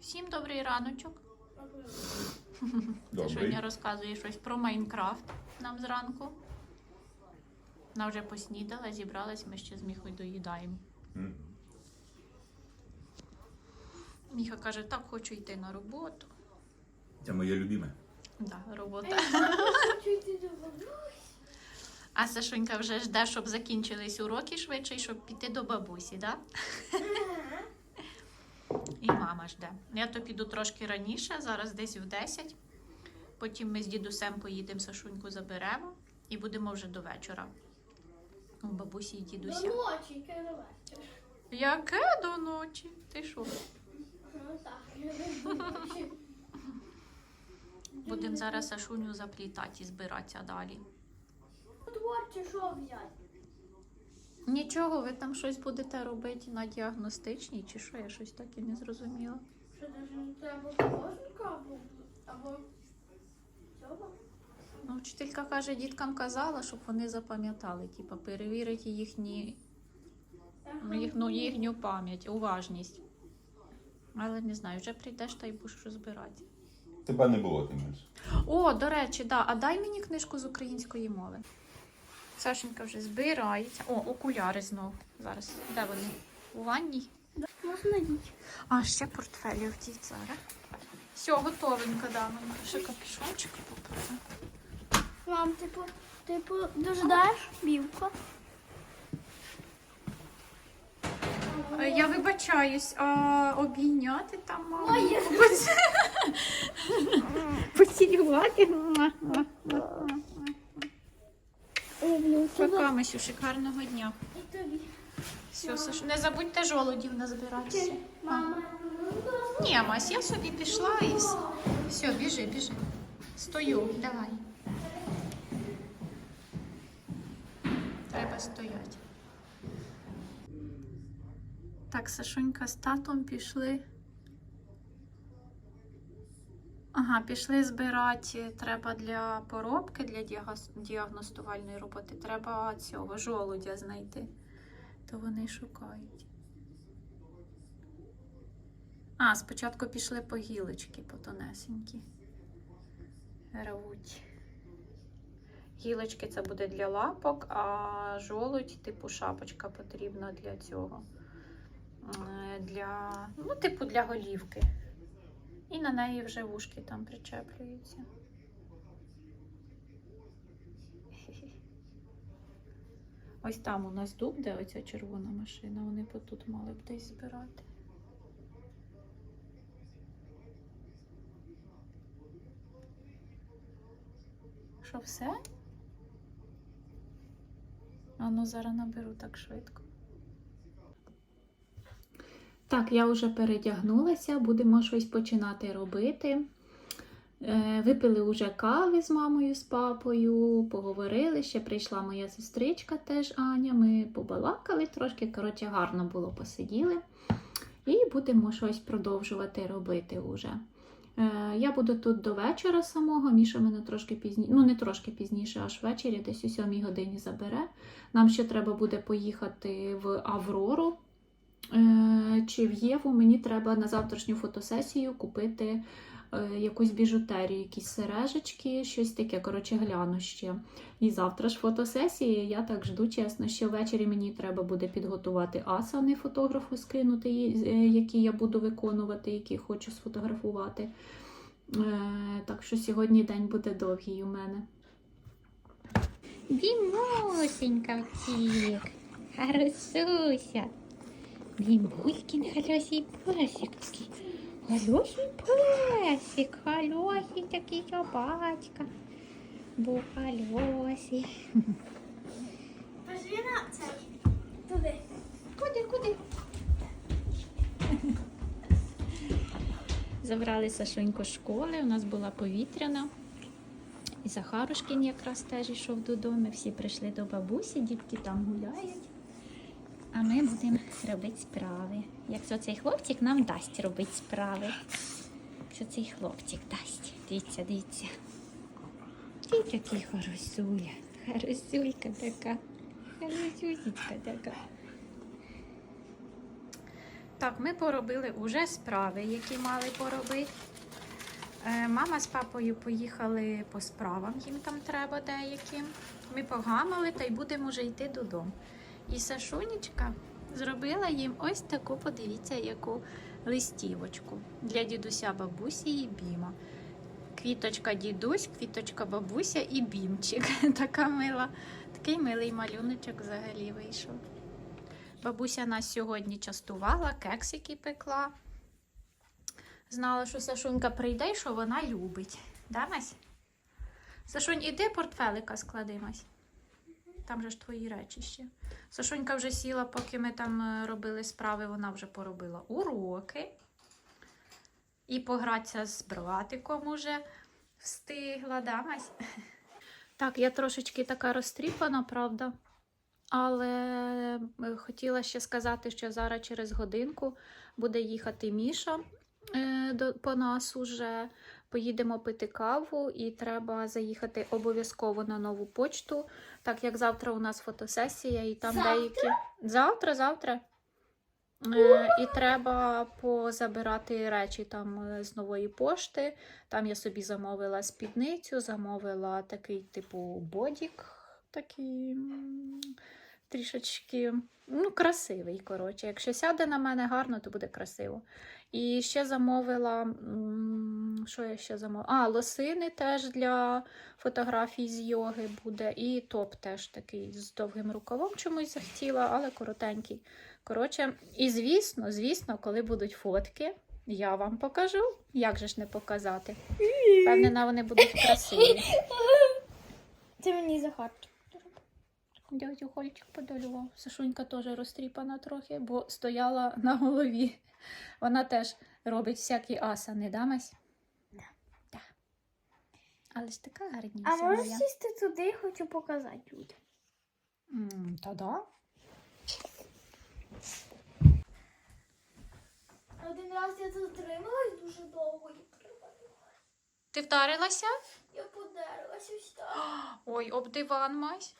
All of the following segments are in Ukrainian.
Всім добрий раночок. Добрий. Сьогодні розказує щось про Майнкрафт нам зранку. Вона вже поснідала, зібралась, ми ще з Міхою доїдаємо. М. Міха каже, так хочу йти на роботу. Це моє любиме. Да, робота. А Сашунька вже жде, щоб закінчились уроки швидше, щоб піти до бабусі, да? І мама жде. Я то піду трошки раніше, зараз десь в 10. Потім ми з дідусем поїдемо, Сашуньку заберемо і будемо вже до вечора. У бабусі і дідуся. До ночі, яке до вечора. Яке до ночі? Ти що? Ну так. Будемо зараз Сашуню заплітати і збиратися далі. Творче що взяти? Нічого, ви там щось будете робити на діагностичній, чи що? Я щось так і не зрозуміла. Що треба художника або, або цього? Ну, вчителька каже, діткам казала, щоб вони запам'ятали, типу, перевірити їхні, ну, їхню, їхню пам'ять, уважність. Але не знаю, вже прийдеш та й будеш розбирати. Тебе не було, ти маєш. О, до речі, да, а дай мені книжку з української мови. Сашенька вже збирається. О, окуляри знов. Зараз. Де вони? У ванній? Можна діть. А, ще портфелі вдіть зараз. Все, готовенько, да. Мені ще капюшончик поправимо. Мам, типу, типу, дожидаєш білку? Е, Я вибачаюсь, а обійняти там маму? Моє. Поцілювати. Пока, Масюшик, гарного дня. І тобі. Все, Саш, не забудьте жолудів назбиратися. Мама. Ні, Мась, я собі пішла і все. Все, біжи, біжи. Стою, давай. Треба стояти. Так, Сашунька з татом пішли. Ага, пішли збирати. Треба для поробки, для діагностувальної роботи. Треба цього жолудя знайти. То вони шукають. А, спочатку пішли по гілочки, по тонесенькі. Рвуть. Гілочки це буде для лапок, а жолудь, типу, шапочка потрібна для цього. Е, Для, ну, типу, для голівки. І на неї вже вушки там причеплюються. Ось там у нас дуб, де оця червона машина, вони б тут мали б десь збирати. Що все? А зараз наберу так швидко. Так, я вже передягнулася, будемо щось починати робити. Е, Випили вже кави з мамою, з папою, поговорили. Ще прийшла моя сестричка теж Аня. Ми побалакали трошки, коротше, гарно було посиділи. І будемо щось продовжувати робити вже. Е, Я буду тут до вечора самого. Міша мене трошки пізніше, ну не трошки пізніше, аж ввечері, десь о 7 годині забере. Нам ще треба буде поїхати в Аврору чи в Єву. Мені треба на завтрашню фотосесію купити е, якусь біжутерію, якісь сережечки, щось таке. Коротше, гляну ще. І завтра ж фотосесія. Я так жду, чесно. Ще ввечері мені треба буде підготувати асани фотографу, скинути, е, які я буду виконувати, які хочу сфотографувати. Е, Так що сьогодні день буде довгий у мене. Бімосенька втік. Харасуся. Халюсій песик такий. Халюсій песик, халюсій такий собачка. Був халюсій. Пошли на це. Туди. Куди, куди? Забрали Сашоньку з школи, у нас була повітряна. І Захарушкін якраз теж йшов додому. Всі прийшли до бабусі, дітки там гуляють. А ми будемо робити справи. Якщо цей хлопчик нам дасть робити справи. Якщо цей хлопчик дасть. Дивіться, дивіться. Ти такий хорошуля. Хорошулька така. Хорошусечка така. Так, ми поробили уже справи, які мали поробити. Е, Мама з папою поїхали по справам, їм там треба деяким. Ми погамали та й будемо вже йти додому. І Сашунечка зробила їм ось таку, подивіться, яку листівочку для дідуся бабусі і Біма. Квіточка дідусь, квіточка бабуся і бімчик. Така мила, такий милий малюночок взагалі вийшов. Бабуся нас сьогодні частувала, кексики пекла. Знала, що Сашунька прийде і що вона любить. Да, Мась? Сашунь, іди портфелика склади, Мась. Там же ж твої речі ще. Сашунька вже сіла, поки ми там е, робили справи, вона вже поробила уроки. І погратися з братиком уже встигла, да, Мась? Так, я трошечки така розтріпана, правда. Але е, хотіла ще сказати, що зараз через годинку буде їхати Міша е, по нас уже. Поїдемо пити каву, і треба заїхати обов'язково на нову почту, так як завтра у нас фотосесія, і там Завтра? деякі. Завтра, завтра. Е, і треба позабирати речі там е, з нової пошти. Там я собі замовила спідницю, замовила такий типу бодік, такий трішечки ну, красивий. Коротше. Якщо сяде на мене гарно, то буде красиво. І ще замовила. Що я ще замовила? А, лосини теж для фотографій з йоги буде. І топ теж такий з довгим рукавом чомусь захотіла, але коротенький. Коротше, і звісно, звісно, коли будуть фотки, я вам покажу. Як же ж не показати? Впевнена, вони будуть красиві. Це мені Захарчик. Дядю Хольчик подолював. Сашунька теж розтріпана трохи, бо стояла на голові. Вона теж робить всякі асани, да, Мась? Да. Да. Але ж така А гарніша можеш моя. сісти туди, хочу показати людям. М, Та да. Один раз я затрималась дуже довго і провалилась. Ти вдарилася? Я так. Ой, об диван, Мась.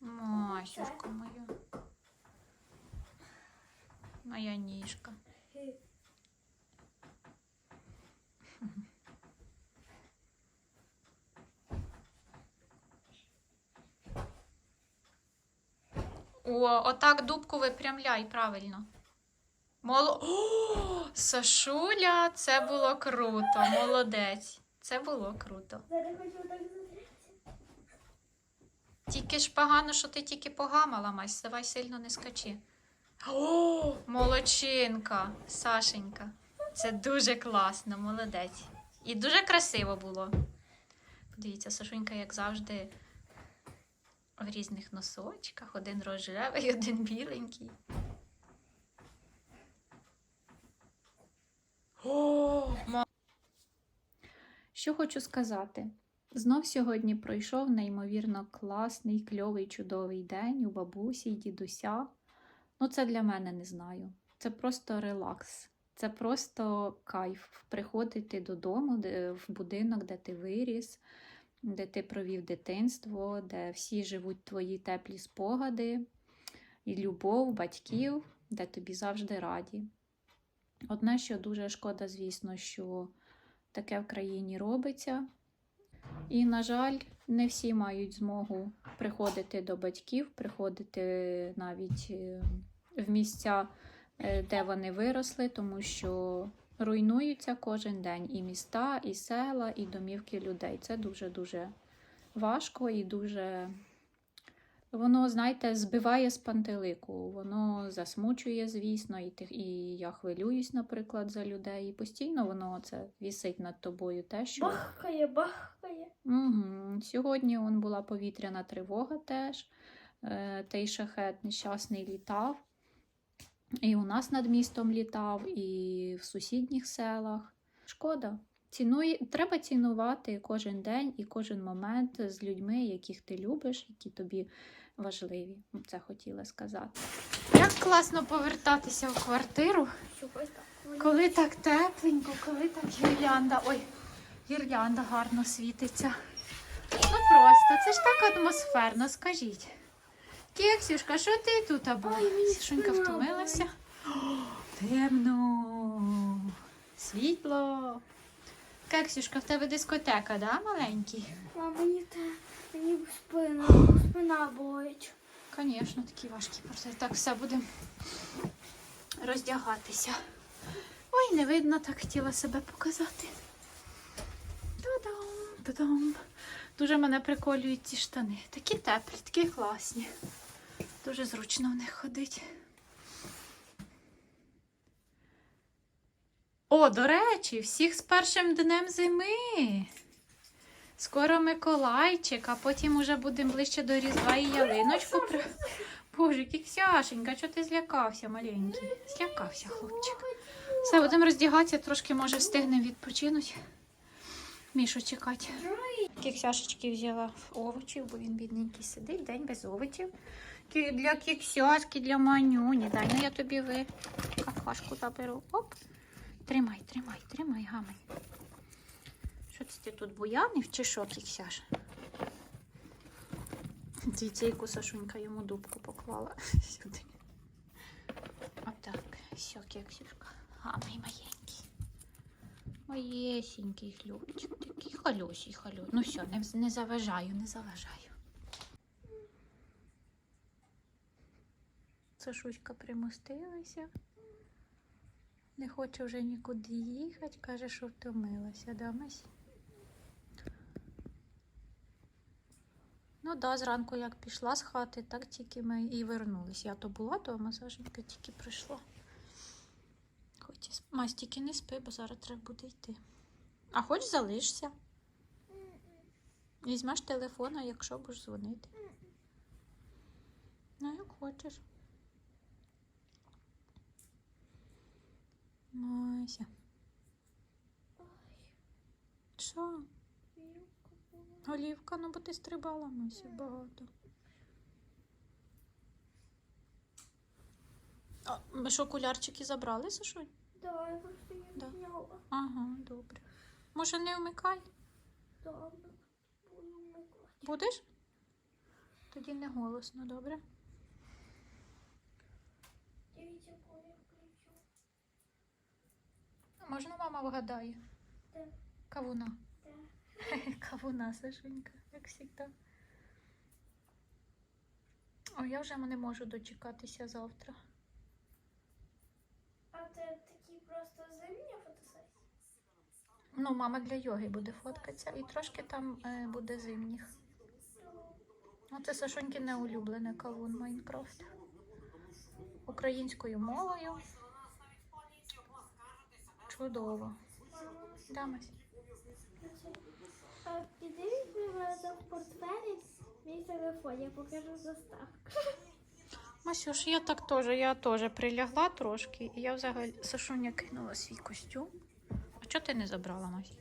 Масюшка моя. Моя ніжка. О, отак дубку випрямляй, правильно. Моло... О, Сашуля, це було круто. Молодець. Це було круто. Зараз хочу так. Тільки ж погано, що ти тільки погамала, Мась. Давай сильно не скачи. О, молодчинка, Сашенька. Це дуже класно, молодець. І дуже красиво було. Подивіться, Сашунька, як завжди, в різних носочках. Один рожевий, один біленький. О, Що хочу сказати? Знов сьогодні пройшов неймовірно класний, кльовий, чудовий день у бабусі й дідуся. Ну, це для мене не знаю. Це просто релакс. Це просто кайф приходити додому, в будинок, де ти виріс, де ти провів дитинство, де всі живуть твої теплі спогади, і любов батьків, де тобі завжди раді. Одне, що дуже шкода, звісно, що таке в країні робиться. І, на жаль, не всі мають змогу приходити до батьків, приходити навіть е, в місця, е, де вони виросли, тому що руйнуються кожен день і міста, і села, і домівки людей. Це дуже-дуже важко і дуже. Воно, знаєте, збиває з пантелику, воно засмучує, звісно, і, тих, і я хвилююсь, наприклад, за людей. І постійно воно це вісить над тобою те, що. Бахкає, бахкає. Угу. Сьогодні он була повітряна тривога теж. Е, Той шахет нещасний літав. І у нас над містом літав, і в сусідніх селах. Шкода. Цінує, треба цінувати кожен день і кожен момент з людьми, яких ти любиш, які тобі важливі. Це хотіла сказати. Як класно повертатися в квартиру, коли так тепленько, коли так гірлянда. Ой, гірлянда гарно світиться. Ну просто, це ж так атмосферно, скажіть. Кексюшка, що ти тут або? Спина втомилася. О, Темно. Світло. Кексюшка, в тебе дискотека, да, маленький? Мама, мені те, мені спина, спина болить. Звісно, такі важкі процес. Так, все, будемо роздягатися. Ой, не видно, так хотіла себе показати. Та-дам, та-дам. Дуже мене приколюють ці штани. Такі теплі, такі класні. Дуже зручно в них ходить. О, до речі, всіх з першим днем зими. Скоро Миколайчик, а потім уже будемо ближче до Різдва і ялиночку. Боже, кіксяшенька, чого ти злякався, маленький? Злякався, хлопчик. Все, будемо роздягатися, трошки, може, встигнемо відпочинути. Мішу чекати. Кіксяшечки взяла овочів, бо він бідненький сидить, день без овочів. Для кіксяшки, для манюні. Дай, ну я тобі ви какашку заберу. Оп. Тримай, тримай, тримай, гамай. Що це ти тут буянив чи що, кіксяш? Яку Сашунька йому дубку поклала сюди. Отак. Все, кексюшка. Гамай маленький. Моєсінький хлюпчик. Такий халюсій халю. Ну все, не, не заважаю, не заважаю. Сашуська примостилася. Не хоче вже нікуди їхати, каже, що втомилася, да, Мась? Ну да, зранку як пішла з хати, так тільки ми і вернулись. Я то була дома, Сашенька тільки прийшла. Хоч і Мась, тільки не спи, бо зараз треба буде йти. А хоч залишся. Візьмеш телефон, а якщо будеш дзвонити. Ну, як хочеш. Мася. Що? Олівка, ну бо ти стрибала Мася багато. А, ми що, окулярчики забрали, Сашунь? Давай просто я Да. зняла. Ага, добре. Може, не вмикай? Добре. Буду вмикати. Будеш? Тоді не голосно, добре? Дивіться, коли я включу. Можна мама вгадає? Так. Кавуна. Так. Кавуна, Сашенька, як завжди. О, я вже не можу дочекатися завтра. А це такі просто зимні фотосесії? Ну, мама для йоги буде фоткатися і трошки там е, буде зимніх. Ну, це Сашонькине улюблене кавун Майнкрафт. Українською мовою. Чудово. Мама, Да, Мась? а піди візьми в мене в портфелі мій телефон, я покажу заставку. Масюш, я так теж, я теж прилягла трошки, і я взагалі Сашуня кинула свій костюм. А чого ти не забрала, Мась?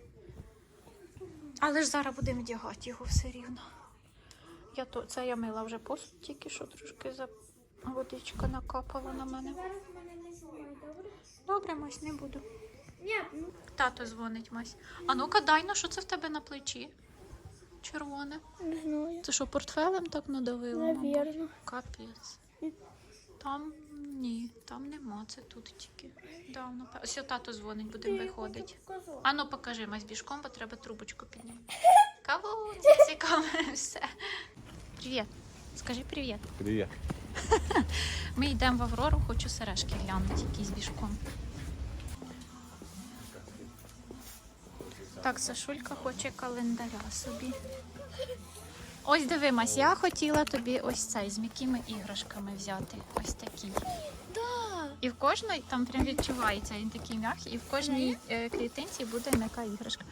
Але ж зараз будемо вдягати його все рівно. Я то, це я мила вже посуд, тільки що трошки за водичка накапала на мене. Добре, Мась, не буду. Ні, ну Тато дзвонить, Мась. А ну-ка, дай на що це в тебе на плечі? Червоне. не знаю. Це що, портфелем так надавило? Навірно. Капець. Там ні, там нема, це тут тільки. Да, напевно. Ось тато дзвонить, будемо виходити. А ну покажи мась біжком, бо треба трубочку підняти. Каву, цікаво, все. Привіт. Скажи привіт. Привіт. Ми йдемо в Аврору, хочу сережки глянути, якісь біжком. Так, Сашулька хоче календаря собі. Ось дивимось, я хотіла тобі ось цей з м'якими іграшками взяти. Ось такий. Да. І в кожної там прям відчувається він такий м'який, і в кожній е, клітинці буде м'яка іграшка.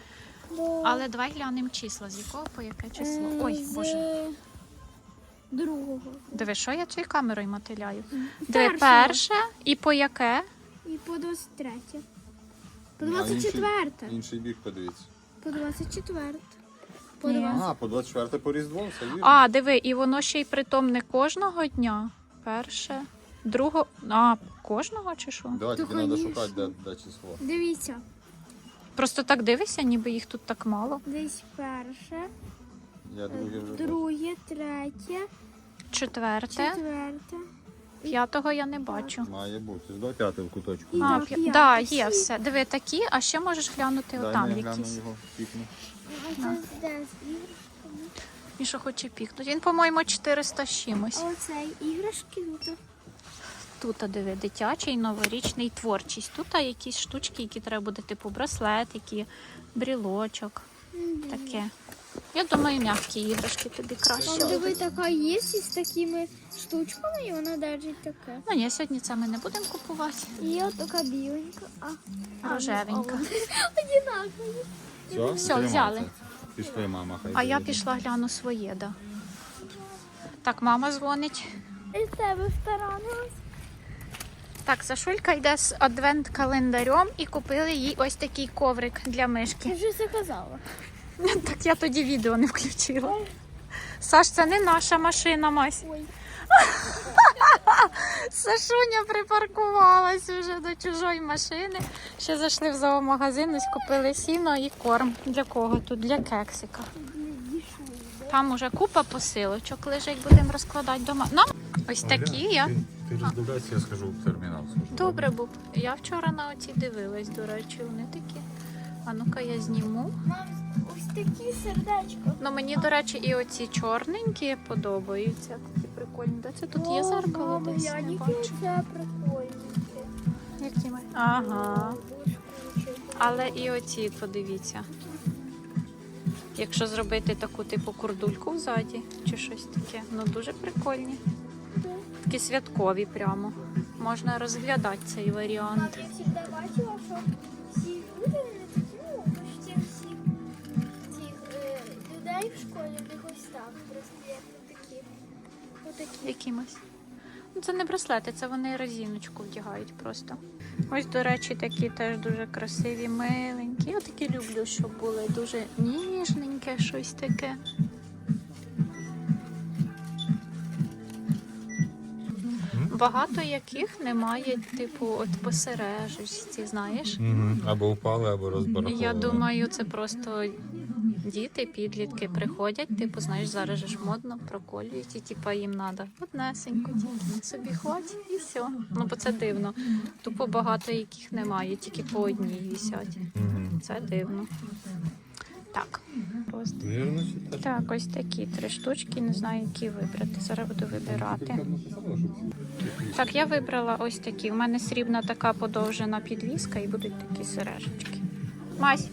Але давай глянемо числа, з якого по яке число. Ой, боже. Другого. Диви, що я цією камерою мотиляю? Диви, перше і по яке? І по 23. По А 24. Інший бік подивіться. По 24. По Ні. 20. Ага, по 24 по Різдво, все вірно. А, диви, і воно ще й притом не кожного дня. Перше, другого. А, кожного чи що? Давай, То, треба конечно. шукати, де, де число. Дивіться. Просто так дивишся, ніби їх тут так мало. Десь перше, Я друге вже бачу. друге, третє, Четверте. четверте. П'ятого я не бачу. Має бути. З до п'ятого куточку. А, п'я... да, є все. Диви такі, а ще можеш глянути Дай отам мені гляну якісь. його пікну. А це де з іграшками? Міша хоче пікнути. Він, по-моєму, 400 з чимось. А оцей іграшки тут. Тут, а, диви, дитячий, новорічний творчість. Тут а, якісь штучки, які треба буде, типу браслетики, брілочок, таке. Я думаю, м'які іграшки тобі краще. Там диви така є із такими штучками, і вона держить таке. Ну ні, сьогодні це ми не будемо купувати. І от така біленька. А, а, Рожевенька. Одинакові. Все, Все, взяли. Пішли, мама, хай А я пішла гляну своє, да. Так, мама дзвонить. І тебе втаранилась. Так, Сашулька йде з адвент-календарем і купили їй ось такий коврик для мишки. Ти вже це казала. Так я тоді відео не включила. Саш, це не наша машина, Мась. Ой. Сашуня припаркувалась вже до чужої машини. Ще зайшли в зоомагазин, ось купили сіно і корм. Для кого тут? Для кексика. Там уже купа посилочок лежить, будемо розкладати вдома. Нам ось такі я. Ти роздивляйся, я скажу в термінал. Добре, Буб. Я вчора на оці дивилась, до речі, вони такі. А ну-ка я зніму. Мам, ось такі сердечко. Ну мені, до речі, і оці чорненькі подобаються. Такі прикольні. Де це тут є зеркало? Десь Я не бачу. це прикольненьке. Які ми? Ага. Але і оці, подивіться. Якщо зробити таку типу курдульку взаді чи щось таке, ну дуже прикольні. Такі святкові прямо. Можна розглядати цей варіант. Я завжди бачила, що людей в школі, в них ось так, браслети такі. Отакі. Якимось. Ну, це не браслети, це вони резиночку вдягають просто. Ось, до речі, такі теж дуже красиві, миленькі. Я такі люблю, щоб були дуже ніжненьке, щось таке. Багато яких немає, типу, от посережечці, знаєш. Або впали, або розбарахували. Я думаю, це просто діти, підлітки приходять, типу, знаєш, зараз же ж модно, проколюють, і типу, їм треба однесенько, тільки собі хватить і все. Ну, бо це дивно. Тупо багато яких немає, тільки по одній висять. Це дивно. Так? Так, ось такі три штучки, не знаю, які вибрати. Зараз буду вибирати. Так, я вибрала ось такі. У мене срібна така подовжена підвіска і будуть такі сережечки. Мась.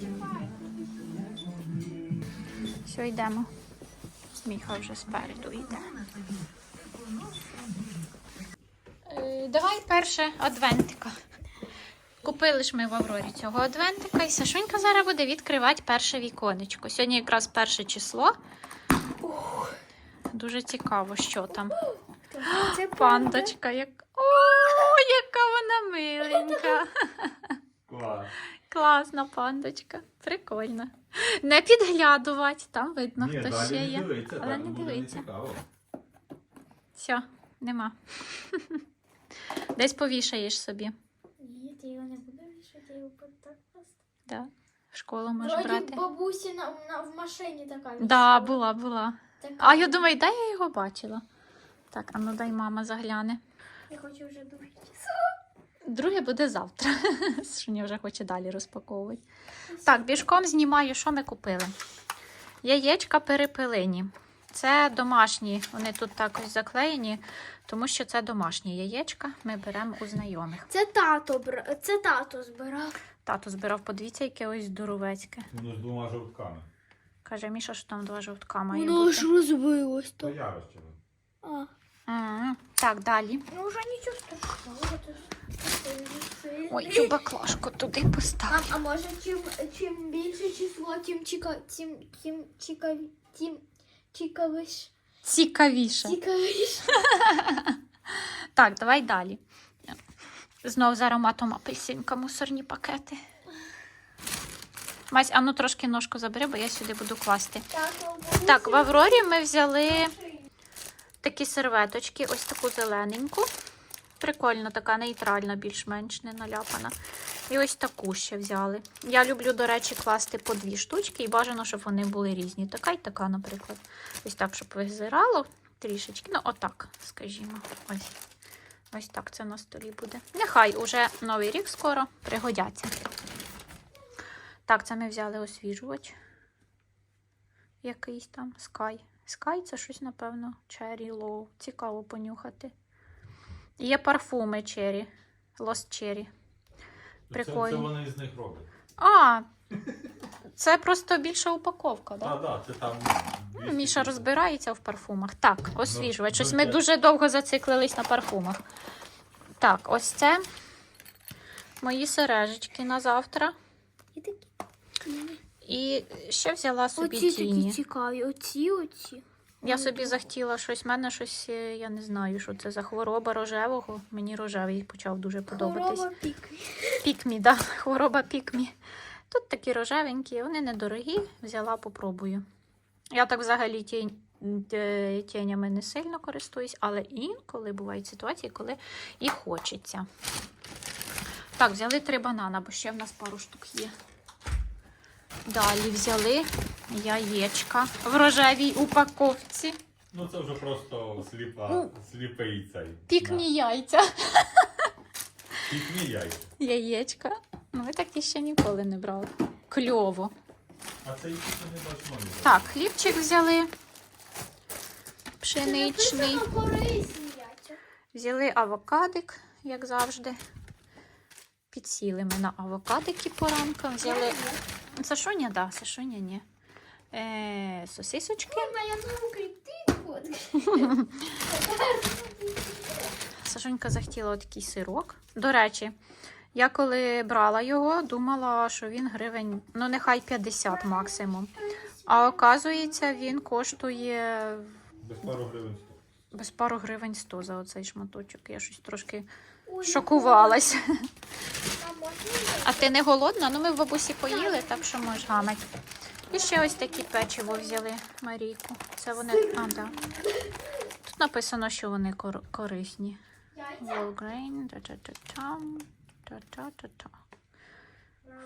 Все, йдемо. Міха вже спереду йде. Е, Давай перше адвентика. Купили ж ми в Аврорі цього адвентика, і Сашунька зараз буде відкривати перше віконечко. Сьогодні якраз перше число. Дуже цікаво, що там. Це Пандочка, як. О, яка вона миленька. Клас. Класна пандочка. Прикольно. Не підглядувати, там видно, хто ще є. Але не дивиться. Все, нема. Десь повішаєш собі. Ні, ти його не будеш вішати, я його так просто. Да. В школу можеш Вроді брати. бабусі на, на, в машині така. Да, була, була. Така. А я думаю, де я його бачила? Так, а ну дай мама загляне. Я хочу вже дуже Друге буде завтра. Шуня вже хоче далі розпаковувати. Так, бішком знімаю, що ми купили. Яєчка перепилені. Це домашні, вони тут так ось заклеєні, тому що це домашні яєчка. Ми беремо у знайомих. Це тато, бра... це тато збирав. Тато збирав, подивіться, яке ось здоровецьке. Воно з двома жовтками. Каже, Міша, що там два жовтка має Воно бути. ж розбилось То то. я розчинив. А, М, Так, далі. ну вже нічого страшного. Ой, цю баклажку туди А, а може чим, чим більше число, тим чіка, тим, тим цікаві, тим цікавиш, Цікавіше. цікавіше. Так, давай далі. Знов з ароматом апельсинка мусорні пакети. Мась, а ну трошки ножку забери, бо я сюди буду класти. Так, Так, в Аврорі ми взяли такі серветочки, ось таку зелененьку. Прикольно, така нейтральна, більш-менш не наляпана. І ось таку ще взяли. Я люблю, до речі, класти по дві штучки і бажано, щоб вони були різні. Така і така, наприклад. Ось так, щоб визирало трішечки. Ну, отак, скажімо. Ось. Ось так це на столі буде. Нехай уже новий рік скоро пригодяться. Так, це ми взяли освіжувач. Якийсь там Sky. Sky це щось, напевно, Cherry Low. Цікаво понюхати. Є парфуми Cherry. Lost Cherry. Це, це вони з них роблять. А, це просто більша упаковка, так? Так, так, це там. Ну, 200 Міша розбирається в парфумах. Так, освіжувач. ну, Щось ну, ми дуже довго зациклились на парфумах. Так, ось це мої сережечки на завтра. І такі. І ще взяла собі Оці такі тіні. цікаві. Оці, оці. Я собі захотіла щось. в мене щось, е, я не знаю, що це за хвороба рожевого. Мені рожевий почав дуже подобатись. Хвороба пік. Пікмі, да, хвороба пікмі. Тут такі рожевенькі, вони недорогі. Взяла, попробую. Я так взагалі тінь, е, тінями не сильно користуюсь, але інколи бувають ситуації, коли і хочеться. Так, взяли три банана, бо ще в нас пару штук є. Далі взяли яєчка в рожевій упаковці. Ну це вже просто сліпа, Ну, сліпий цей. Пікмі яйця. Пікмі яйця. Яєчка. Ну, ви такі ще ніколи не брали. Кльово. А це якісь не бачимо. Так, хлібчик взяли. Пшеничний. Взяли авокадик, як завжди. Підсіли ми на авокадики поранка. Взяли. Сашоня, да, Сашоня, ні. Е, сосисочки. Мама, я знову клітинку. Сашонька захотіла такий сирок. До речі, я коли брала його, думала, що він гривень, ну нехай 50 максимум. А оказується, він коштує Без пару гривень. Без пару гривень 100 за оцей шматочок. Я щось трошки Ой, шокувалась. А ти не голодна? Ну ми в бабусі поїли, так що можеш гамать. І ще ось такі печиво взяли Марійку. Це вони. А, да. Тут написано, що вони кор- корисні. Whole та-та-та-та, та-та-та-та.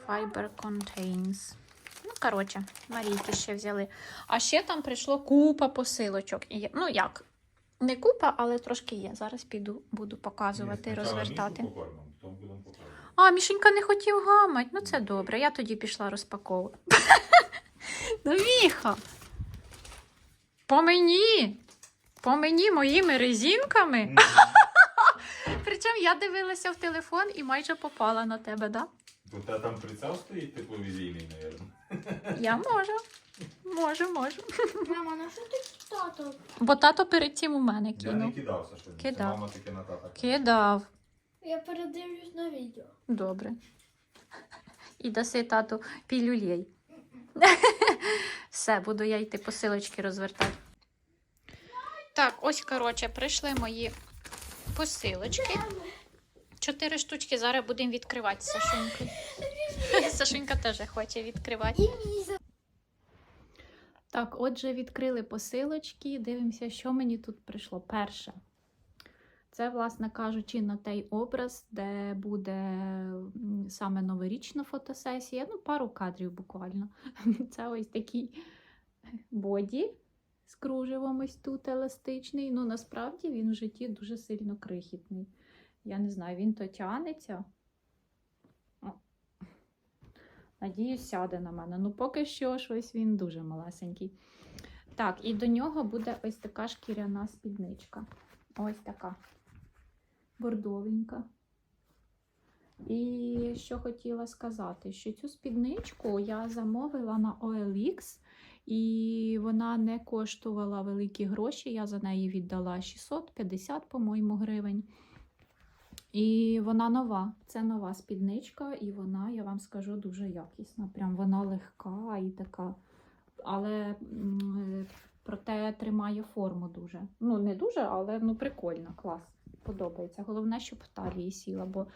Fiber contains. Ну, коротше, Марійки ще взяли. А ще там прийшло купа посилочок. Ну, як? Не купа, але трошки є. Зараз піду, буду показувати, Ні, розвертати. Мішу покормимо, потім будемо показувати. А, Мішенька не хотів гамать. Ну, це добре. Я тоді пішла розпаковувати. Ну, Міха! По мені! По мені моїми резинками. Причому я дивилася в телефон і майже попала на тебе, да? У тебе там прицел стоїть тепловізійний, мабуть. Я можу. Можу, можу. Мама, на що ти тато? Бо тато перед тим у мене Я не кинув. кидався, що Кидав. Мама таки на тата. Кидав. Я передивлюсь на відео. Добре. І даси тату пілюлей. Все, буду я йти посилочки розвертати. Так, ось, коротше, прийшли мої посилочки. Чотири штучки зараз будемо відкривати з Сашунькою. Сашунька теж хоче відкривати. І мені за Так, отже, відкрили посилочки. Дивимося, що мені тут прийшло. Перше. Це, власне кажучи, на той образ, де буде саме новорічна фотосесія. Ну, пару кадрів буквально. Це ось такий боді з кружевом ось тут еластичний. Ну, насправді він в житті дуже сильно крихітний. Я не знаю, він то тянеться. О. Надіюсь, сяде на мене. Ну, поки що щось він дуже малесенький. Так, і до нього буде ось така шкіряна спідничка. Ось така. Бордовенька. І що хотіла сказати, що цю спідничку я замовила на OLX, і вона не коштувала великі гроші. Я за неї віддала 650, по-моєму, гривень. І вона нова. Це нова спідничка, і вона, я вам скажу, дуже якісна. Прям вона легка і така. Але е, проте тримає форму дуже. Ну, не дуже, але ну, прикольно, клас. Подобається. Головне, щоб в талії сіла, бо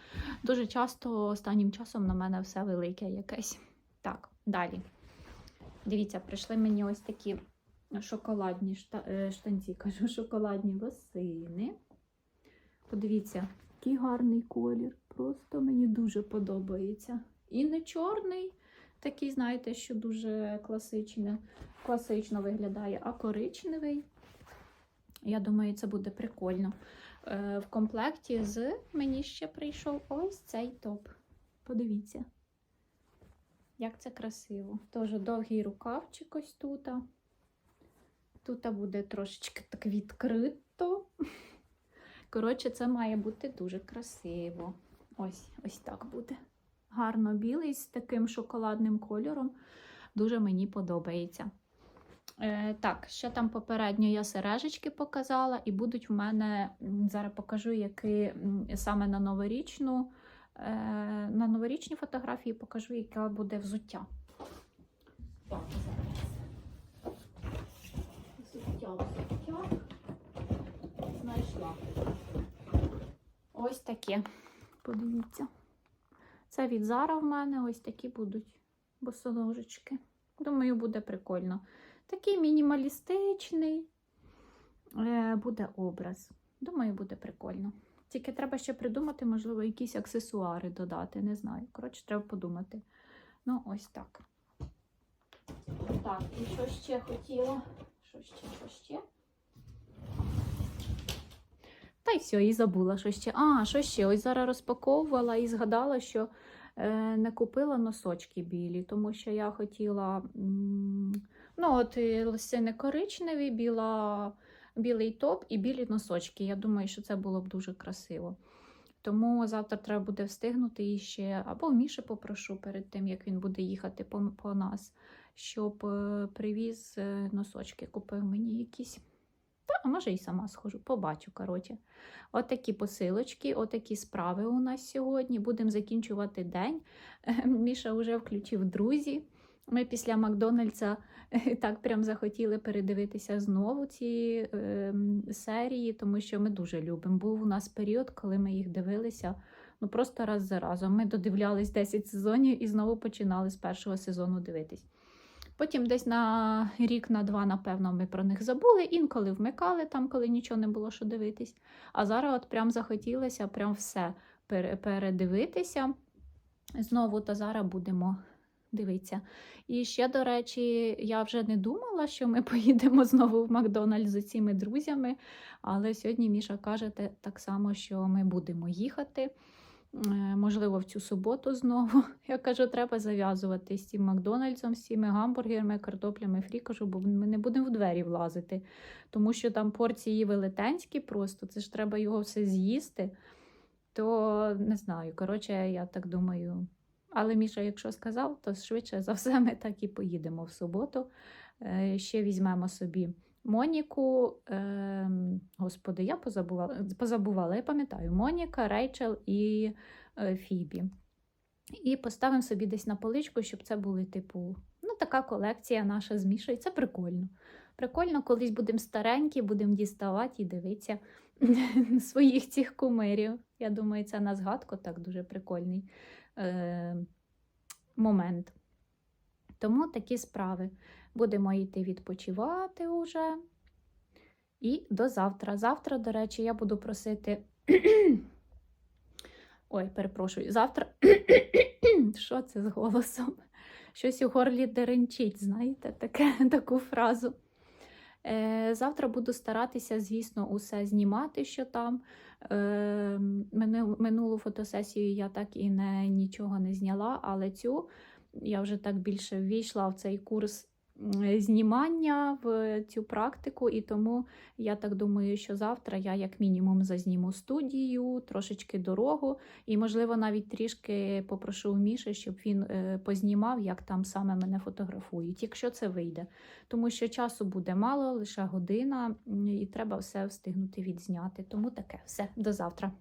дуже часто останнім часом на мене все велике якесь. Так, далі. Дивіться, прийшли мені ось такі шоколадні е, штанці, кажу, шоколадні лосини. Подивіться, який гарний колір. Просто мені дуже подобається. І не чорний, такий, знаєте, що дуже класично, класично виглядає, а коричневий. Я думаю, це буде прикольно. Е, В комплекті з мені ще прийшов ось цей топ. Подивіться, як це красиво. Теж довгий рукавчик ось тут. Тут буде трошечки так відкрито. Коротше, це має бути дуже красиво. Ось, ось так буде. Гарно білий з таким шоколадним кольором. Дуже мені подобається. Е, так, ще там попередньо я сережечки показала, і будуть в мене, зараз покажу, які саме на новорічну, е, на новорічні фотографії покажу, яке буде взуття. Так, зараз. Взуття, взуття. Знайшла. Ось таке. Подивіться. Це від Зара в мене ось такі будуть босоножечки. Думаю, буде прикольно. Такий мінімалістичний е, буде образ. Думаю, буде прикольно. Тільки треба ще придумати, можливо, якісь аксесуари додати. Не знаю. Коротше, треба подумати. Ну, ось так. Так, і що ще хотіла? Що ще, що ще? Та й все, і забула, що ще. А, що ще? Ось зараз розпаковувала і згадала, що е, не купила носочки білі, тому що я хотіла. Ну, от і лосини коричневі, біла, білий топ і білі носочки. Я думаю, що це було б дуже красиво. Тому завтра треба буде встигнути і ще, або в Міші попрошу перед тим, як він буде їхати по, по нас, щоб е, привіз е, носочки, купив мені якісь. Та, а може і сама схожу, побачу, коротше. Отакі посилочки, отакі справи у нас сьогодні. Будемо закінчувати день. Міша вже включив друзі. Ми після Макдональдса так прям захотіли передивитися знову ці е, серії, тому що ми дуже любимо. Був у нас період, коли ми їх дивилися ну просто раз за разом. Ми додивлялись 10 сезонів і знову починали з першого сезону дивитись. Потім десь на рік, на два, напевно, ми про них забули, інколи вмикали там, коли нічого не було що дивитись. А зараз от прям захотілося прям все передивитися. Знову та зараз будемо дивитися. І ще, до речі, я вже не думала, що ми поїдемо знову в Макдональдс з цими друзями. Але сьогодні Міша каже так само, що ми будемо їхати. Е, Можливо, в цю суботу знову. Я кажу, треба зав'язувати з цим Макдональдсом, з цими гамбургерами, картоплями фрі. Кажу, бо ми не будемо в двері влазити, тому що там порції велетенські просто, це ж треба його все з'їсти. То не знаю. Коротше, я так думаю. Але Міша, якщо сказав, то швидше за все ми так і поїдемо в суботу. Е, Ще візьмемо собі Моніку. Е, господи, я позабувала, позабувала, я пам'ятаю, Моніка, Рейчел і е, Фібі. І поставимо собі десь на поличку, щоб це були, типу, ну, така колекція наша з Це прикольно. Прикольно, колись будемо старенькі, будемо діставати і дивитися своїх цих кумирів. Я думаю, це на згадку так дуже прикольний е, момент. Тому такі справи. Будемо йти відпочивати уже. І до завтра. Завтра, до речі, я буду просити. Ой, перепрошую, завтра. Що це з голосом? Щось у горлі деренчить, знаєте, таке, таку фразу. Е, завтра буду старатися, звісно, усе знімати, що там. Е, мину- минулу фотосесію я так і не, нічого не зняла, але цю я вже так більше ввійшла в цей курс знімання в цю практику, і тому я так думаю, що завтра я як мінімум зазніму студію, трошечки дорогу, і, можливо, навіть трішки попрошу Міші, щоб він е, познімав, як там саме мене фотографують, якщо це вийде. Тому що часу буде мало, лише година, і треба все встигнути відзняти. Тому таке, все, до завтра.